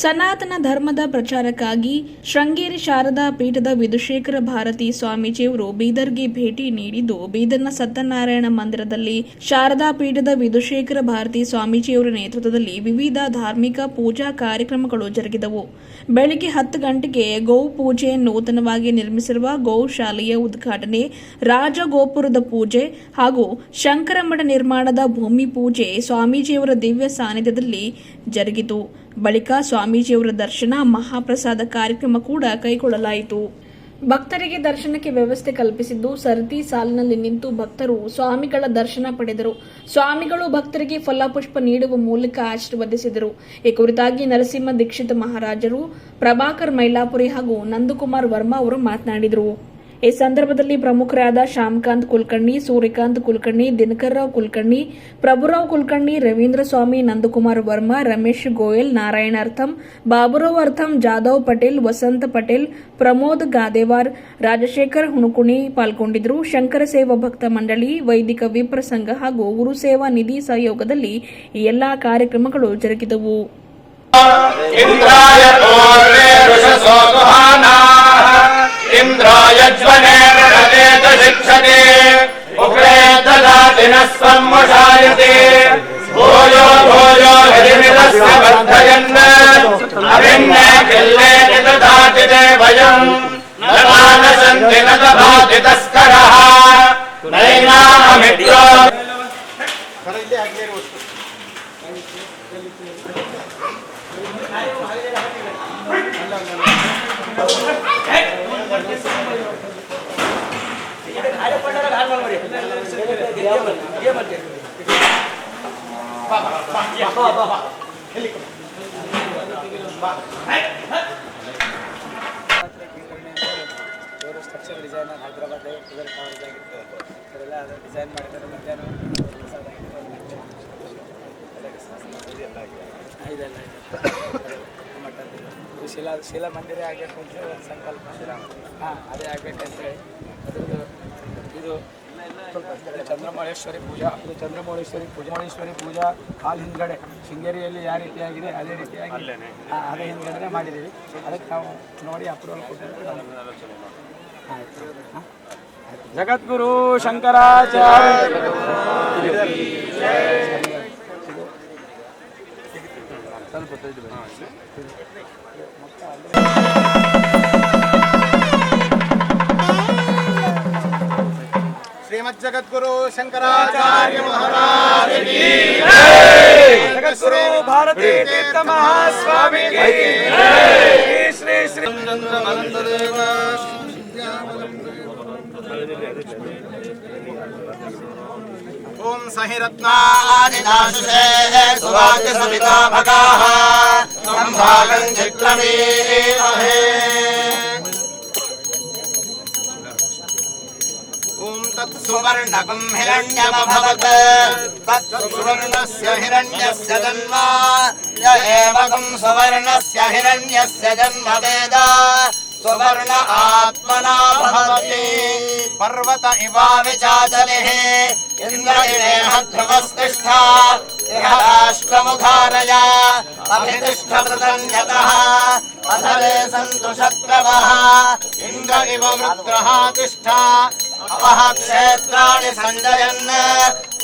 ಸನಾತನ ಧರ್ಮದ ಪ್ರಚಾರಕ್ಕಾಗಿ ಶೃಂಗೇರಿ ಶಾರದಾ ಪೀಠದ ವಿಧುಶೇಖರ ಭಾರತಿ ಸ್ವಾಮೀಜಿಯವರು ಬೀದರ್ಗೆ ಭೇಟಿ ನೀಡಿದ್ದು, ಬೀದರ್ನ ಸತ್ಯನಾರಾಯಣ ಮಂದಿರದಲ್ಲಿ ಶಾರದಾ ಪೀಠದ ವಿಧುಶೇಖರ ಭಾರತಿ ಸ್ವಾಮೀಜಿಯವರ ನೇತೃತ್ವದಲ್ಲಿ ವಿವಿಧ ಧಾರ್ಮಿಕ ಪೂಜಾ ಕಾರ್ಯಕ್ರಮಗಳು ಜರುಗಿದವು. ಬೆಳಗ್ಗೆ ಹತ್ತು ಗಂಟೆಗೆ ಗೋ ಪೂಜೆ ನೂತನವಾಗಿ ನಿರ್ಮಿಸಿರುವ ಗೋಶಾಲೆಯ ಉದ್ಘಾಟನೆ, ರಾಜಗೋಪುರದ ಪೂಜೆ ಹಾಗೂ ಶಂಕರಮಠ ನಿರ್ಮಾಣದ ಭೂಮಿ ಪೂಜೆ ಸ್ವಾಮೀಜಿಯವರ ದಿವ್ಯ ಸಾನ್ನಿಧ್ಯದಲ್ಲಿ ಜರುಗಿತು. ಬಳಿಕ ಸ್ವಾಮೀಜಿಯವರ ದರ್ಶನ ಮಹಾಪ್ರಸಾದ ಕಾರ್ಯಕ್ರಮ ಕೂಡ ಕೈಗೊಳ್ಳಲಾಯಿತು. ಭಕ್ತರಿಗೆ ದರ್ಶನಕ್ಕೆ ವ್ಯವಸ್ಥೆ ಕಲ್ಪಿಸಿದ್ದು ಸರತಿ ಸಾಲಿನಲ್ಲಿ ನಿಂತು ಭಕ್ತರು ಸ್ವಾಮಿಗಳ ದರ್ಶನ ಪಡೆದರು. ಸ್ವಾಮಿಗಳು ಭಕ್ತರಿಗೆ ಫಲಪುಷ್ಪ ನೀಡುವ ಮೂಲಕ ಆಶೀರ್ವದಿಸಿದರು. ಈ ಕುರಿತಾಗಿ ನರಸಿಂಹ ದೀಕ್ಷಿತ ಮಹಾರಾಜರು, ಪ್ರಭಾಕರ್ ಮೈಲಾಪುರಿ ಹಾಗೂ ನಂದಕುಮಾರ್ ವರ್ಮಾ ಅವರು ಮಾತನಾಡಿದರು. ಈ ಸಂದರ್ಭದಲ್ಲಿ ಪ್ರಮುಖರಾದ ಶ್ಯಾಮಕಾಂತ್ ಕುಲಕರ್ಣಿ, ಸೂರ್ಯಕಾಂತ್ ಕುಲಕರ್ಣಿ ದಿನಕರ್ ರಾವ್ ಕುಲಕರ್ಣಿ, ಪ್ರಭುರಾವ್ ಕುಲಕರ್ಣಿ, ರವೀಂದ್ರ ಸ್ವಾಮಿ, ನಂದಕುಮಾರ್ ವರ್ಮಾ, ರಮೇಶ್ ಗೋಯಲ್, ನಾರಾಯಣ ಅರ್ಥಂ, ಬಾಬುರಾವ್ ಅರ್ಥಂ, ಜಾಧವ್ ಪಟೇಲ್, ವಸಂತ ಪಟೇಲ್, ಪ್ರಮೋದ್ ಗಾದೇವಾರ್, ರಾಜಶೇಖರ್ ಹುಣಕುಣಿ ಪಾಲ್ಗೊಂಡಿದ್ದರು. ಶಂಕರ ಸೇವಾ ಭಕ್ತ ಮಂಡಳಿ, ವೈದಿಕ ವಿಪ್ರ ಸಂಘ ಹಾಗೂ ಗುರುಸೇವಾ ನಿಧಿ ಸಹಯೋಗದಲ್ಲಿ ಈ ಎಲ್ಲಾ ಕಾರ್ಯಕ್ರಮಗಳು ಜರುಗಿದವು. पूर्वे ऋषसो गुहानाः इन्द्राय ज्वने ऋषदेत शिक्षते उग्रे ददाति नः स्वम् वशायते भूयो भूयो हरिमिदस्य वर्धयन् अभिन्ने किल्ले ददाति ते ಇವರೆಲ್ಲ ಅದನ್ನು ಡಿಸೈನ್ ಮಧ್ಯಾಹ್ನ ಇದೆಲ್ಲ ಶಿಲಾ ಶಿಲಾ ಮಂದಿರ ಆಗಬೇಕು ಅಂತ ಹೇಳಿ ಸಂಕಲ್ಪ ಹಾಂ, ಅದೇ ಆಗ್ಬೇಕಂತ ಹೇಳಿ ಅದ್ರದ್ದು ಇದು ಚಂದ್ರಮೌಳೇಶ್ವರಿ ಪೂಜಾ ಇದು ಚಂದ್ರಮೌಳೇಶ್ವರಿ ಪೂಜಾ ಮೌಳೇಶ್ವರಿ ಪೂಜಾ ಹಾಲ್ ಹಿಂದ್ಗಡೆ ಶೃಂಗೇರಿಯಲ್ಲಿ ಯಾವ ರೀತಿಯಾಗಿದೆ ಅದೇ ರೀತಿಯಾಗಿ ಹಾಂ ಅದೇ ಹಿಂದ್ಗಡೆ ಮಾಡಿದ್ದೀವಿ ಅದಕ್ಕೆ ನಾವು ನೋಡಿ ಅಪ್ರೂವಲ್ ಕೊಟ್ಟಿದ್ದು ನಾವು ಆಯ್ತು ಹಾಂ? ಜಗದ್ಗುರು ಶಂಕರಾಚಾರ್ಯ ಸ್ವಲ್ಪ श्रीमज्जगद्गुरु शंकराचार्य महाराज की जगद्गुरु भारती तीर्थ महास्वामी की श्री श्री श्री। चंद्रमनंददेव ओम सहिरत्नादिनाशुषे सुवाक्य सविता भगाः। संभागं चित्रमेहे सुवर्णकम् हिरण्यमभवत् तत्सुवर्णस्य हिरण्यस्य जन्म। य एवकम् सुवर्णस्य हिरण्यस्य जन्म वेद। सुवर्ण आत्मना भवति। पर्वत इवाविचाचलिः इन्द्र इवेह इह राष्ट्रमुधारया अभितिष्ठवृतन्यतः अधरे सन्तु शत्रवः। इन्द्र इव वृत्रः तिष्ठा अपः क्षेत्राणि सञ्जयन्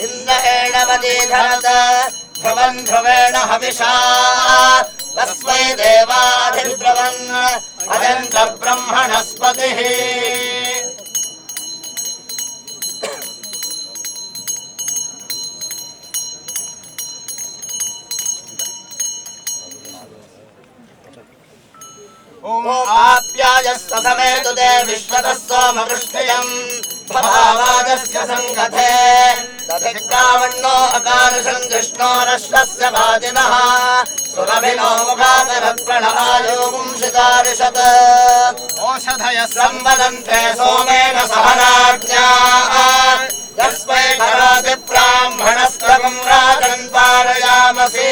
इन्द्र एणवदीधरत् ध्रुवन् ध्रुवेण हविषा तस्मै देवाधिब्रवन् अजन्त ब्रह्मणस्पतिः ॐ आप्यायस्व समेतु ते विश्वतः सोमवृष्टियम् भवावाजस्य सङ्गते दधिक्रावण्णो अकारुषम् कृष्णो रश्वस्य वादिनः सुरभिनो मुखाकरप्रणवायोगुंसितारिषत् ओषधयः सम्वदन्ते सोमेन सहनाज्ञा तस्मै करोति ब्राह्मणस्तवम् राजन् पारयामसि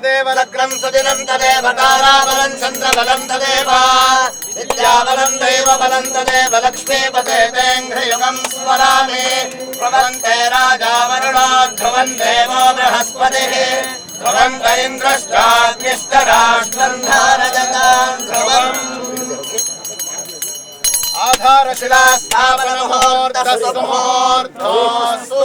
తదేవలగ్రం సజనం తదేవ తారాబలం చంద్రబలం తదేవ విద్యాబలం దైవ బలం తదేవ లక్ష్మీపతే తేంఘ్రయుగం స్మరామి ప్రవంతే రాజా వరుణో ధ్రువం దేవో బృహస్పతి ధ్రువం ఇంద్రశ్చాగ్నిశ్చ రాష్ట్రంధారజగాన్ ధ్రువం ఆధారశిలా స్థాపనమోర్ధసమోర్ధోసు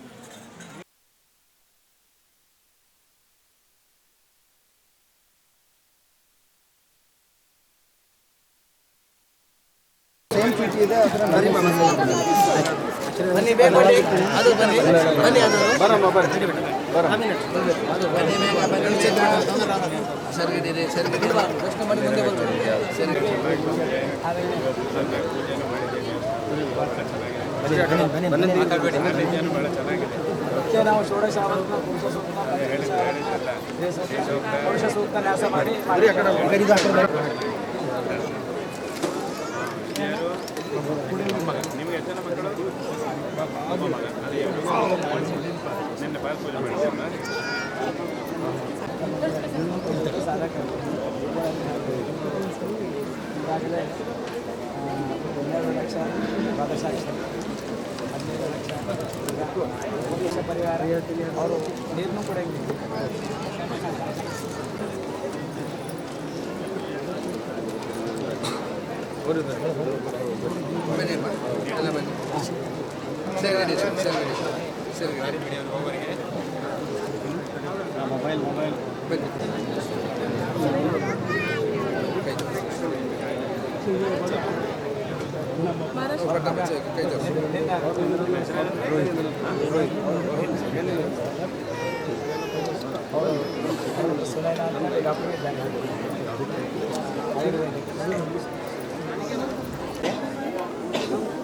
ಬನ್ನಿ ಬೇಗ ಬನ್ನಿ ಅದು ಬನ್ನಿ ಬನ್ನಿ ಅದು ಬರಮ್ಮ ಬರ್ರಿ ಅದು ಬನ್ನಿ ಬೇಗ ಬನ್ನಿ ಸರ್ಗಿದೆ ಸರ್ಗಿದೆ ಪ್ರಶ್ನೆ ಮಾಡಿ ಮುಂದೆ ಬರ್ಬೇಕು ಸರಿ ಮತ್ತೆ ನಾವು ಷೋಡಶ ಆವರ್ತನ ಪುರುಷ ಸೂಕ್ತ ಪಂಚದಶ ಸ್ತ್ರೀ ಸೂಕ್ತ, ಪುರುಷ ಸೂಕ್ತ ನ್ಯಾಸ ಮಾಡಿ ಈಗಾಗಲೇ ಆ, ಹನ್ನೆರಡು ಲಕ್ಷ ದ್ವಾದಶಾಕ್ಷ ಹದಿನೈದು ಲಕ್ಷ ಈಗ ಮೂರು ಲಕ್ಷ ಪರಿಹಾರ ಅವರು ನೀರನ್ನು ಕೂಡ ಸುನೈನಾ ಅಂತೇಳಿ ಡಾಕ್ಟರ್ ಇದ್ದಾರೆ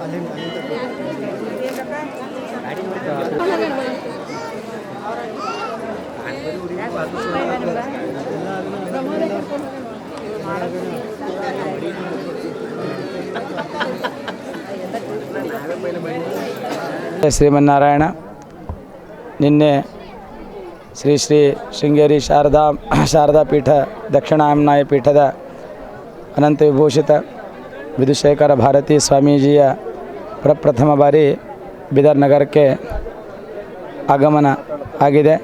ಶ್ರೀಮನ್ನಾರಾಯಣ. ನಿನ್ನೆ ಶ್ರೀ ಶ್ರೀ ಶೃಂಗೇರಿ ಶಾರದಾ ಶಾರದಾ ಪೀಠ ದಕ್ಷಿಣಾಮ್ನಾಯ ಪೀಠದ ಅನಂತ ವಿಭೂಷಿತ ವಿಧುಶೇಖರ ಭಾರತೀ ಸ್ವಾಮೀಜಿಯ ಪ್ರಪ್ರಥಮ ಬಾರಿ ಬೀದರ್ ನಗರಕ್ಕೆ ಆಗಮನ ಆಗಿದೆ.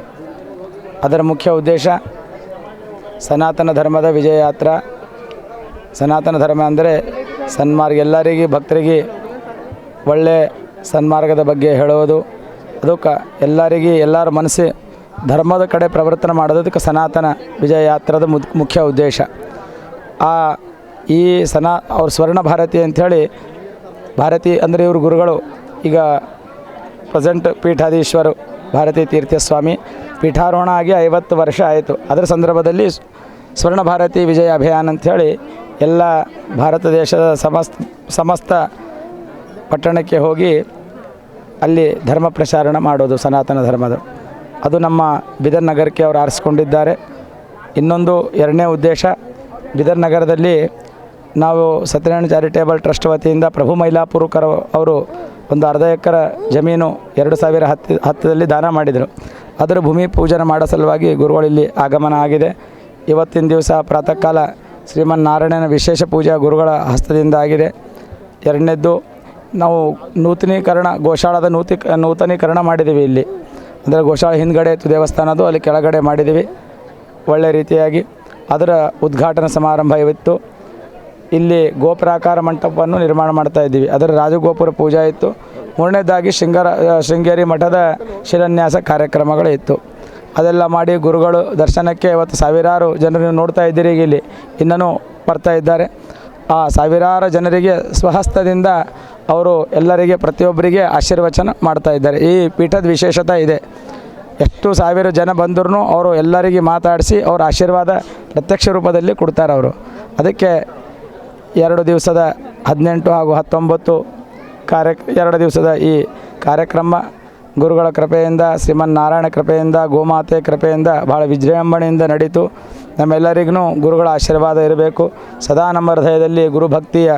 ಅದರ ಮುಖ್ಯ ಉದ್ದೇಶ ಸನಾತನ ಧರ್ಮದ ವಿಜಯ ಯಾತ್ರಾ ಸನಾತನ ಧರ್ಮ ಅಂದರೆ ಸನ್ಮಾರ್ಗ, ಎಲ್ಲರಿಗೆ ಭಕ್ತರಿಗೆ ಒಳ್ಳೆ ಸನ್ಮಾರ್ಗದ ಬಗ್ಗೆ ಹೇಳುವುದು. ಅದಕ್ಕೆ ಎಲ್ಲರಿಗೆ, ಎಲ್ಲರ ಮನಸ್ಸು ಧರ್ಮದ ಕಡೆ ಪ್ರವರ್ತನೆ ಮಾಡೋದಕ್ಕೆ ಸನಾತನ ವಿಜಯ ಯಾತ್ರದ ಮುಖ್ಯ ಉದ್ದೇಶ. ಆ, ಈ ಸನಾ, ಅವ್ರ ಸ್ವರ್ಣ ಭಾರತಿ ಅಂಥೇಳಿ ಭಾರತಿ ಅಂದರೆ ಇವರು ಗುರುಗಳು. ಈಗ ಪ್ರೆಸೆಂಟ್ ಪೀಠಾಧೀಶ್ವರು ಭಾರತೀ ತೀರ್ಥಸ್ವಾಮಿ ಪೀಠಾರೋಹಣ ಆಗಿ ಐವತ್ತು ವರ್ಷ ಆಯಿತು. ಅದರ ಸಂದರ್ಭದಲ್ಲಿ ಸ್ವರ್ಣ ಭಾರತಿ ವಿಜಯ ಅಭಿಯಾನ ಅಂಥೇಳಿ ಎಲ್ಲ ಭಾರತ ದೇಶದ ಸಮಸ್ತ ಸಮಸ್ತ ಪಟ್ಟಣಕ್ಕೆ ಹೋಗಿ ಅಲ್ಲಿ ಧರ್ಮ ಪ್ರಚಾರಣ ಮಾಡೋದು ಸನಾತನ ಧರ್ಮದ. ಅದು ನಮ್ಮ ಬಿದರ್ ನಗರಕ್ಕೆ ಅವರು ಆರಿಸ್ಕೊಂಡಿದ್ದಾರೆ. ಇನ್ನೊಂದು ಎರಡನೇ ಉದ್ದೇಶ ಬಿದರ್ ನಗರದಲ್ಲಿ ನಾವು ಸತ್ಯನಾರಾಯಣ ಚಾರಿಟೇಬಲ್ ಟ್ರಸ್ಟ್ ವತಿಯಿಂದ ಪ್ರಭು ಮೈಲಾಪುರಕರ ಅವರು ಒಂದು ಅರ್ಧ ಎಕರೆ ಜಮೀನು ಎರಡು ಸಾವಿರ ಹತ್ತು ಹತ್ತದಲ್ಲಿ ದಾನ ಮಾಡಿದರು. ಅದರ ಭೂಮಿ ಪೂಜನೆ ಮಾಡೋ ಸಲುವಾಗಿ ಗುರುಗಳಿಲ್ಲಿ ಆಗಮನ ಆಗಿದೆ. ಇವತ್ತಿನ ದಿವಸ ಪ್ರಾತಃ ಕಾಲ ಶ್ರೀಮನ್ ನಾರಾಯಣನ ವಿಶೇಷ ಪೂಜಾ ಗುರುಗಳ ಹಸ್ತದಿಂದ ಆಗಿದೆ. ಎರಡನೇದ್ದು, ನಾವು ನೂತನೀಕರಣ, ಗೋಶಾಳದ ನೂತಿ, ನೂತನೀಕರಣ ಮಾಡಿದ್ದೀವಿ ಇಲ್ಲಿ. ಅಂದರೆ ಗೋಶಾಳ ಹಿಂದ್ಗಡೆ ಇತ್ತು ದೇವಸ್ಥಾನದ್ದು ಅಲ್ಲಿ ಕೆಳಗಡೆ ಮಾಡಿದ್ದೀವಿ. ಒಳ್ಳೆ ರೀತಿಯಾಗಿ. ಅದರ ಉದ್ಘಾಟನಾ ಸಮಾರಂಭ ಇತ್ತು ಇಲ್ಲಿ ಗೋಪುರಾಕಾರ ಮಂಟಪವನ್ನು ನಿರ್ಮಾಣ ಮಾಡ್ತಾ ಇದ್ದೀವಿ. ಅದರ ರಾಜಗೋಪುರ ಪೂಜಾ ಇತ್ತು. ಮೂರನೇದಾಗಿ ಶೃಂಗಾರ ಶೃಂಗೇರಿ ಮಠದ ಶಿಲಾನ್ಯಾಸ ಕಾರ್ಯಕ್ರಮಗಳು ಇತ್ತು. ಅದೆಲ್ಲ ಮಾಡಿ ಗುರುಗಳು ದರ್ಶನಕ್ಕೆ ಇವತ್ತು ಸಾವಿರಾರು ಜನರು ನೋಡ್ತಾ ಇದ್ದೀರಿ ಈಗ ಇಲ್ಲಿ. ಇನ್ನೂ ಬರ್ತಾ ಇದ್ದಾರೆ. ಆ ಸಾವಿರಾರು ಜನರಿಗೆ ಸ್ವಹಸ್ತದಿಂದ ಅವರು ಎಲ್ಲರಿಗೆ ಪ್ರತಿಯೊಬ್ಬರಿಗೆ ಆಶೀರ್ವಚನ ಮಾಡ್ತಾ ಇದ್ದಾರೆ. ಈ ಪೀಠದ ವಿಶೇಷತೆ ಇದೆ. ಎಷ್ಟು ಸಾವಿರ ಜನ ಬಂದರೂ ಅವರು ಎಲ್ಲರಿಗೆ ಮಾತಾಡಿಸಿ ಅವರ ಆಶೀರ್ವಾದ ಪ್ರತ್ಯಕ್ಷ ರೂಪದಲ್ಲಿ ಕೊಡ್ತಾರೆ ಅವರು. ಅದಕ್ಕೆ ಎರಡು ದಿವಸದ ಹದಿನೆಂಟು ಹಾಗೂ ಹತ್ತೊಂಬತ್ತು ಕಾರ್ಯ ಎರಡು ದಿವಸದ ಈ ಕಾರ್ಯಕ್ರಮ ಗುರುಗಳ ಕೃಪೆಯಿಂದ ಶ್ರೀಮನ್ ನಾರಾಯಣ ಕೃಪೆಯಿಂದ, ಗೋಮಾತೆ ಕೃಪೆಯಿಂದ ಭಾಳ ವಿಜೃಂಭಣೆಯಿಂದ ನಡೀತು. ನಮ್ಮೆಲ್ಲರಿಗೂ ಗುರುಗಳ ಆಶೀರ್ವಾದ ಇರಬೇಕು. ಸದಾ ನಮ್ಮ ಹೃದಯದಲ್ಲಿ ಗುರುಭಕ್ತಿಯ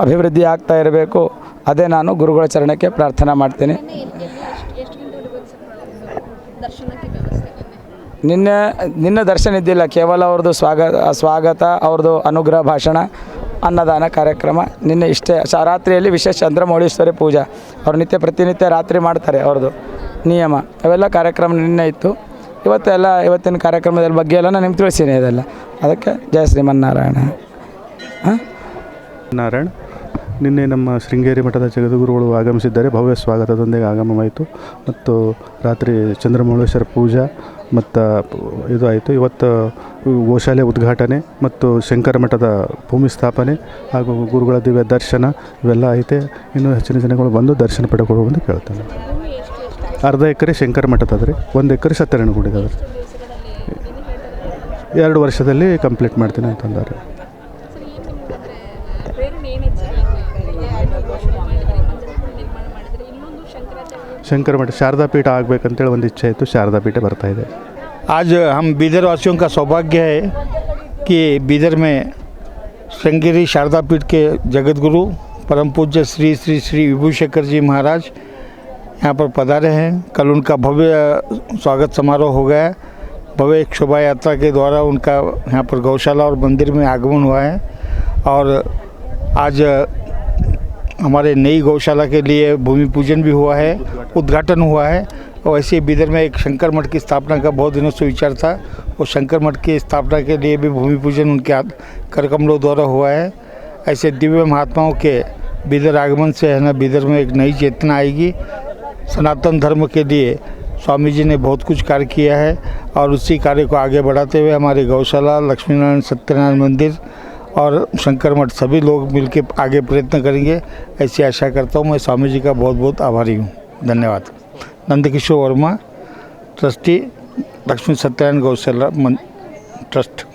ಅಭಿವೃದ್ಧಿ ಆಗ್ತಾ ಇರಬೇಕು. ಅದೇ ನಾನು ಗುರುಗಳ ಚರಣಕ್ಕೆ ಪ್ರಾರ್ಥನೆ ಮಾಡ್ತೀನಿ. ನಿನ್ನೆ ನಿನ್ನೆ ದರ್ಶನ ಇದ್ದಿಲ್ಲ, ಕೇವಲ ಅವ್ರದ್ದು ಸ್ವಾಗತ ಸ್ವಾಗತ, ಅವ್ರದ್ದು ಅನುಗ್ರಹ, ಭಾಷಣ, ಅನ್ನದಾನ ಕಾರ್ಯಕ್ರಮ. ನಿನ್ನೆ ಇಷ್ಟೇ ರಾತ್ರಿಯಲ್ಲಿ ವಿಶೇಷ ಚಂದ್ರಮೌಳೀಶ್ವರಿ ಪೂಜಾ. ಅವ್ರು ನಿತ್ಯ ಪ್ರತಿನಿತ್ಯ ರಾತ್ರಿ ಮಾಡ್ತಾರೆ ಅವ್ರದ್ದು ನಿಯಮ. ಅವೆಲ್ಲ ಕಾರ್ಯಕ್ರಮ ನಿನ್ನೆ ಇತ್ತು. ಇವತ್ತೆಲ್ಲ ಇವತ್ತಿನ ಕಾರ್ಯಕ್ರಮದ ಬಗ್ಗೆ ಎಲ್ಲ ನಾನು ನಿಮ್ಗೆ ತಿಳಿಸೀನಿ ಇದೆಲ್ಲ. ಅದಕ್ಕೆ ಜಯ ಶ್ರೀಮನ್ನಾರಾಯಣ. ಹಾಂ? ನಾರಾಯಣ, ನಿನ್ನೆ ನಮ್ಮ ಶೃಂಗೇರಿ ಮಠದ ಜಗದ್ಗುರುಗಳು ಆಗಮಿಸಿದ್ದಾರೆ. ಭವ್ಯ ಸ್ವಾಗತದೊಂದಿಗೆ ಆಗಮವಾಯಿತು. ಮತ್ತು ರಾತ್ರಿ ಚಂದ್ರಮೌಳೇಶ್ವರ ಪೂಜಾ ಮತ್ತು ಇದು ಆಯಿತು. ಇವತ್ತು ಗೋಶಾಲೆ ಉದ್ಘಾಟನೆ ಮತ್ತು ಶಂಕರ ಮಠದ ಭೂಮಿ ಸ್ಥಾಪನೆ ಹಾಗೂ ಗುರುಗಳ ದಿವ್ಯ ದರ್ಶನ ಇವೆಲ್ಲ ಐತೆ. ಇನ್ನೂ ಹೆಚ್ಚಿನ ಜನಗಳು ಬಂದು ದರ್ಶನ ಪಡೆದುಕೊಳ್ಳುವಂತ ಕೇಳ್ತೇನೆ. ಅರ್ಧ ಎಕರೆ ಶಂಕರ ಮಠದ ಒಂದು ಎಕರೆ ಸತ್ಯನಾರಾಯಣ ಗುಡಿ ಅದ್ರಿ ಎರಡು ವರ್ಷದಲ್ಲಿ ಕಂಪ್ಲೀಟ್ ಮಾಡ್ತೀನಿ ಅಂತಂದಾರೆ. ಶಂಕರ ಮಠ ಶಾರದಾ ಪೀಠ ಆಗಬೇಕಂತೇಳಿ ಒಂದು ಇಚ್ಛೆ ಇತ್ತು ಶಾರದಾ ಪೀಠ ಬರ್ತಾ ಇದೆ आज हम बीदर वासियों का सौभाग्य है कि बीदर में श्रृंगेरी शारदा पीठ के जगत गुरु परम पूज्य श्री श्री श्री विभूशेखर जी महाराज यहाँ पर पधारे हैं कल उनका भव्य स्वागत समारोह हो गया है भव्य एक शोभा यात्रा के द्वारा उनका यहाँ पर गौशाला और मंदिर में आगमन हुआ है और आज हमारे नई गौशाला के लिए भूमि पूजन भी हुआ है, उद्घाटन हुआ है, और ऐसे बीदर में एक शंकर मठ की स्थापना का बहुत दिनों से विचार था। और शंकर मठ की स्थापना के लिए भी भूमि पूजन उनके करकमलों द्वारा हुआ है। ऐसे दिव्य महात्माओं के बिदर आगमन से है ना, बिदर में एक नई चेतना आएगी। सनातन धर्म के लिए स्वामी जी ने बहुत कुछ कार्य किया है, और उसी कार्य को आगे बढ़ाते हुए हमारी गौशाला, लक्ष्मीनारायण सत्यनारायण मंदिर और शंकर मठ सभी लोग मिलकर आगे प्रयत्न करेंगे, ऐसी आशा करता हूँ। मैं स्वामी जी का बहुत बहुत आभारी हूँ। धन्यवाद। Nandkishore Varma, trustee Lakshmi Satyanarayan Gaushala trust.